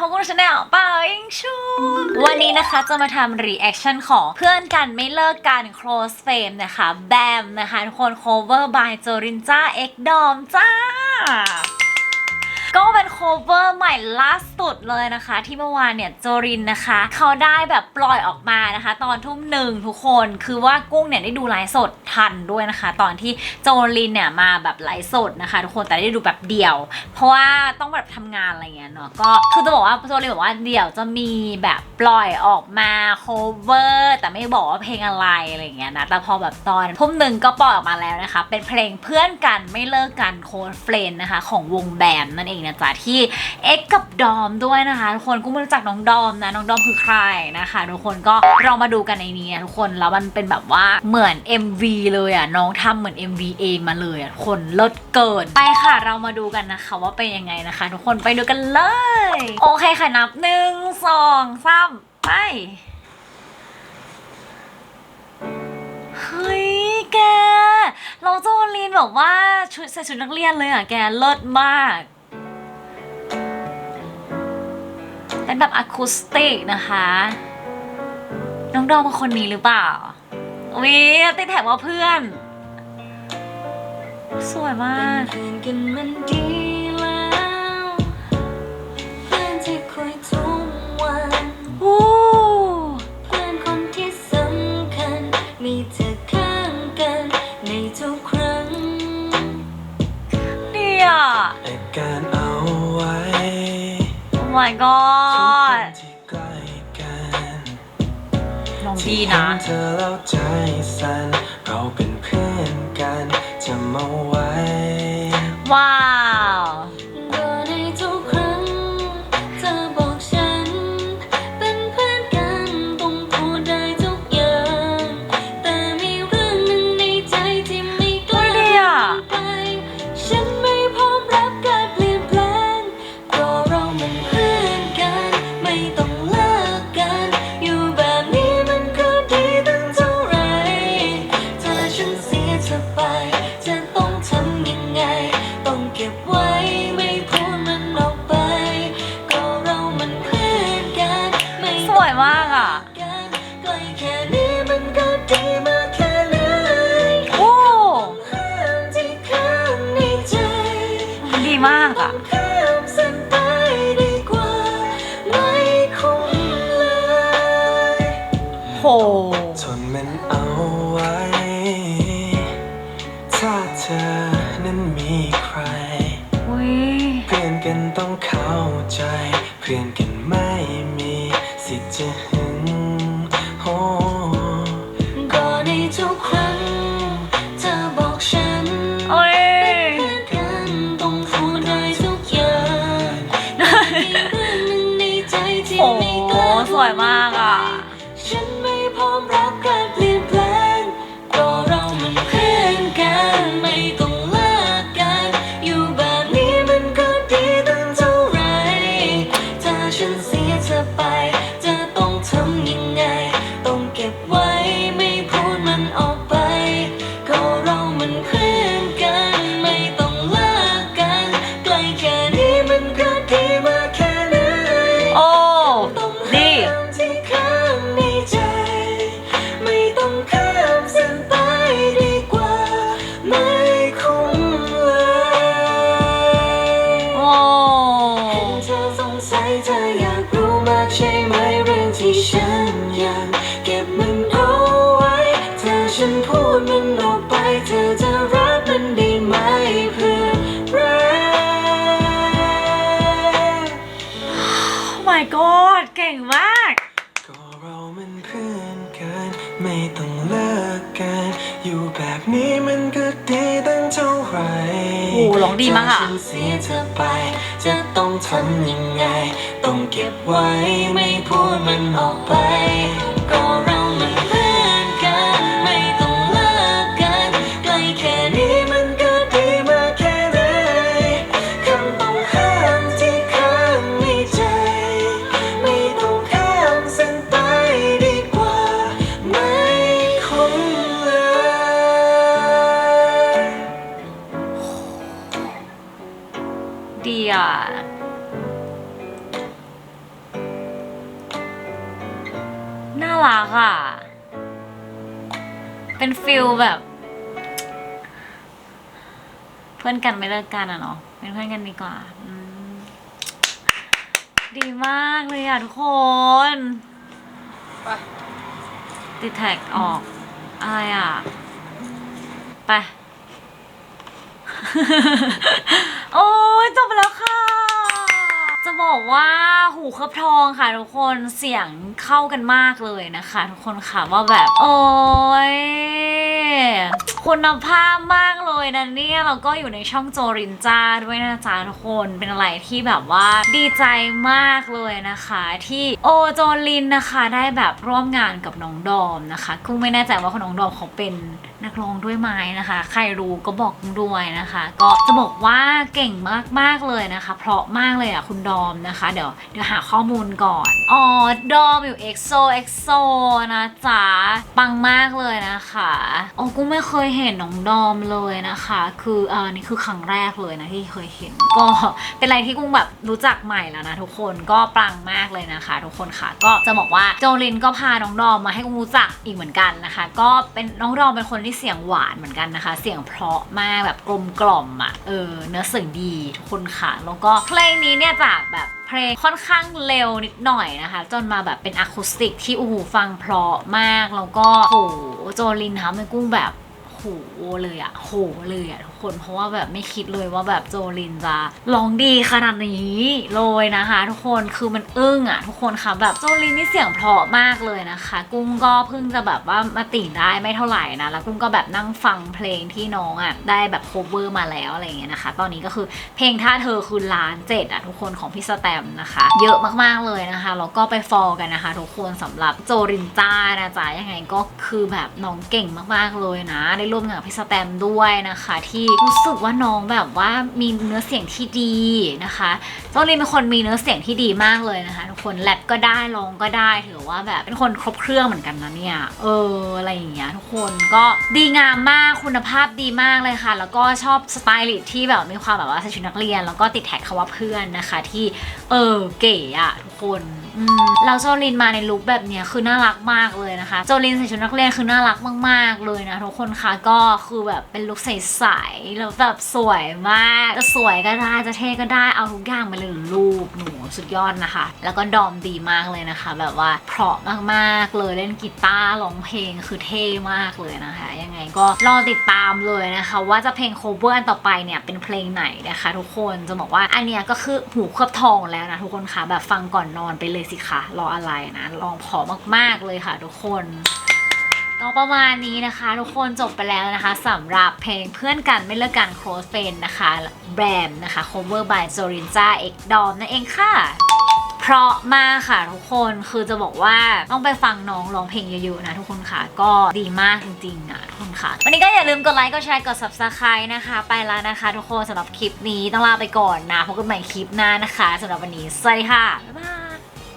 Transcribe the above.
พบกับชาแนลเป่าอิงชูวันนี้นะคะจะมาทำรีแอคชั่นของเพื่อนกันไม่เลิกกัน close fame นะคะ แบมนะคะทุกคน cover by โจรินจ้าเอ็กดอมจ้า ก็เป็น cover ใหม่ล่าสุดเลยนะคะ ที่เมื่อวานเนี่ยโจรินนะคะ เขาได้แบบปล่อยออกมานะคะ ตอนทุ่มหนึ่งทุกคนคือว่ากุ้งเนี่ยได้ดูไลฟ์สดทันด้วยนะคะ ตอนที่โจรินเนี่ยมาแบบไลฟ์สดนะคะ ทุกคนแต่ได้ดูแบบเดี่ยว เพราะว่าต้องแบบทำงานอะไรเงี้ยเนาะก็คือจะบอกว่าโจรินบอกว่าเดี๋ยวจะมีแบบปล่อยออกมา cover แต่ไม่บอกว่าเพลงอะไรอะไรเงี้ยนะแต่พอแบบตอนทุ่มหนึ่งก็ปล่อยออกมาแล้วนะคะ เป็นเพลงเพื่อนกันไม่เลิกกันโค้ดเฟรนนะคะ ของวงแบมนั่นเองนะจ๊ะที่เอ็กกับดอมด้วยนะคะทุกคนกูไม่รู้จักน้องดอมนะน้องดอมคือใครนะคะทุกคนก็เรามาดูกันในนี้นะทุกคนแล้วมันเป็นแบบว่าเหมือน MV เลยอะน้องทำเหมือน MV เองมาเลยอะทุกคนเลิศเกินไปค่ะเรามาดูกันนะคะ ว่าเป็นยังไงนะคะ ทุกคนไปดูกันเลย โอเคค่ะนับหนึ่งสองสามไปเฮ้ยแก เราโจลีนแบบว่าชุดใส่ชุดนักเรียนเลยอะแกเลิศมาก เป็นแบบอะคูสติกนะคะ น้องดอมเป็นคนนี้หรือเปล่าวิติดแท็กว่าเพื่อน สวยมากเพื่อนกันมันดีแล้วเพื่อนที่คุยทุกวันโอ้เพื่อนคนที่สำคัญมีเธอข้างกันในทุกครั้งดีอะอาการเอาไว้โอ้ my ทุก god น้องดีที่นะ มากอะข้ามเส้นไปดีกว่าไม่คุ้มเลยโห ทนมันเอาไว้ ถ้าเธอนั้นมีใคร อุ้ยเพื่อนกันต้องเข้าใจ เพื่อนกันไม่มีสิทธิ์จะ กล้าสวยมากอะ เธอสงสัยเธออยากรู้มากใช่ไหมเรื่องที่ฉันยังเก็บมันเอาไว้ เธอฉันพูดมันออกไปเธอจะรับมันได้ไหมเพื่อนรัก my god เก่งมาก ก็เรามันเพื่อนกัน ไม่ต้องเลิกกัน อยู่แบบนี้มันก็ดีตั้งเท่าไหร่โอ้ร้องดีมากอะถ้ฉันเสียเธอไป จะต้องทำยังไง ต้องเก็บไว้ไม่พูดมันออกไป น่ารักอะ เป็นฟิลแบบ เพื่อนกันไม่เลิกกันอะเนาะ เป็นเพื่อนกันดีกว่าดีมากเลยอะทุกคน ติดแท็กออก อะไรอะ ไป โอ้ยจบแล้วค่ะ บอกว่าหูเคลือบทองค่ะทุกคนเสียงเข้ากันมากเลยนะคะ ทุกคนค่ะว่าแบบ โอ้ยคุณภาพมากเลยนะเนี่ยเราก็อยู่ในช่องโจรินจ้าด้วยนะจ๊ะทุกคนเป็นอะไรที่แบบว่าดีใจมากเลยนะคะ ที่โอโจลินนะคะ ได้แบบร่วมงานกับน้องดอมนะคะกุ้งไม่แน่ใจว่าน้องดอมเขาเป็น นักร้องด้วยไหมนะคะ ใครรู้ก็บอกกุ้งด้วยนะคะ ก็จะบอกว่าเก่งมากๆเลยนะคะ เพราะมากเลยอะคุณดอมนะคะ เดี๋ยวเดี๋ยวหาข้อมูลก่อน อ๋อ ดอมอยู่ EXO EXO นะจ๊ะ ปังมากเลยนะคะโอ้กุ้งไม่เคยเห็นน้องดอมเลยนะคะ คือเออนี่คือครั้งแรกเลยนะที่เคยเห็น ก็เป็นอะไรที่กุ้งแบบรู้จักใหม่แล้วนะทุกคนก็ปังมากเลยนะคะ ทุกคนค่ะ ก็จะบอกว่าโจลินก็พาน้องดอมมาให้กุ้งรู้จักอีกเหมือนกันนะคะ ก็เป็นน้องดอมเป็นคนที่เสียงหวานเหมือนกันนะคะ เสียงเพราะมากแบบกลมกล่อมอะเออเนื้อเสียงดีทุกคนค่ะ แล้วก็เพลงนี้เนี่ยจากแบบเพลงค่อนข้างเร็วนิดหน่อยนะคะ จนมาแบบเป็นอะคูสติกที่โอ้โหฟังเพราะมากแล้วก็โหโจลินทำให้กุ้งแบบ โหเลยอะโหเลยอะทุกคนเพราะว่าแบบไม่คิดเลยว่าแบบโจลินจะร้องดีขนาดนี้เลยนะคะ ทุกคนคือมันอึ้งอะทุกคนค่ะแบบโจลินนี่เสียงเพราะมากเลยนะคะ กุ้งก็เพิ่งจะแบบว่ามาติ่งได้ไม่เท่าไหร่นะแล้วกุ้งก็แบบนั่งฟังเพลงที่น้องอะได้แบบโคเวอร์มาแล้วอะไรอย่างเงี้ยนะคะ ตอนนี้ก็คือเพลงท่าเธอคือล้านเจ็ดอะทุกคนของพี่สแตมป์นะคะ เยอะมากๆเลยนะคะแล้วก็ไปฟอลกันนะคะ ทุกคนสำหรับโจรินจ้านะจ๊ะยังไงก็คือแบบน้องเก่งมากๆเลยนะได้ร่วมงานกับพี่สแตมด้วยนะคะ ที่รู้สึกว่าน้องแบบว่ามีเนื้อเสียงที่ดีนะคะโจรินเป็นคนมีเนื้อเสียงที่ดีมากเลยนะคะทุกคนแรปก็ได้ร้องก็ได้ถือว่าแบบเป็นคนครบเครื่องเหมือนกันนะเนี่ยเอออะไรอย่างเงี้ยทุกคนก็ดีงามมากคุณภาพดีมากเลยค่ะ แล้วก็ชอบสไตลิสต์ที่แบบมีความแบบว่าใส่ชุดนักเรียน แล้วก็ติดแท็กคำว่าเพื่อนนะคะ ที่เออเก๋อะทุกคน เราโจลินมาในลุคแบบเนี้ยคือน่ารักมากเลยนะคะ โจลินใส่ชุดนักเรียนคือน่ารักมาก ๆ เลยนะทุกคนคะก็คือแบบเป็นลุคใสๆแล้วแบบสวยมากจะสวยก็ได้จะเท่ก็ได้เอาทุกอย่างไปเลยรูปหนูสุดยอดนะคะ แล้วก็ดอมดีมากเลยนะคะ แบบว่าเพราะมากๆเลยเล่นกีตาร์ร้องเพลงคือเท่มากเลยนะคะ ยังไงก็รอติดตามเลยนะคะ ว่าจะเพลงโคเวอร์อันต่อไปเนี่ยเป็นเพลงไหนนะคะ ทุกคนจะบอกว่าอันเนี้ยก็คือหูเคลือบทองแล้วนะทุกคนคะแบบฟังก่อนนอนไปเลยสิคะรออะไรนะลองเพอมากๆเลยค่ะทุกคนก็ประมาณนี้นะคะ ทุกคนจบไปแล้วนะคะสำหรับเพลงเพื่อนกันไม่เลิกกัน close friend นะคะแบรนด์นะคะ cover by Zorinja X Dom นั่นเองค่ะเพราะมากค่ะทุกคนคือจะบอกว่าต้องไปฟังน้องร้องเพลงเยอะๆนะทุกคนค่ะก็ดีมากจริงๆอะทุกคนค่ะ วันนี้ก็อย่าลืมกดไลค์กดแชร์กด subscribe นะคะ ไปแล้วนะคะ ทุกคนสำหรับคลิปนี้ต้องลาไปก่อนนะพบกันใหม่คลิปหน้านะคะสำหรับวันนี้สวัสดีค่ะบ๊ายบาย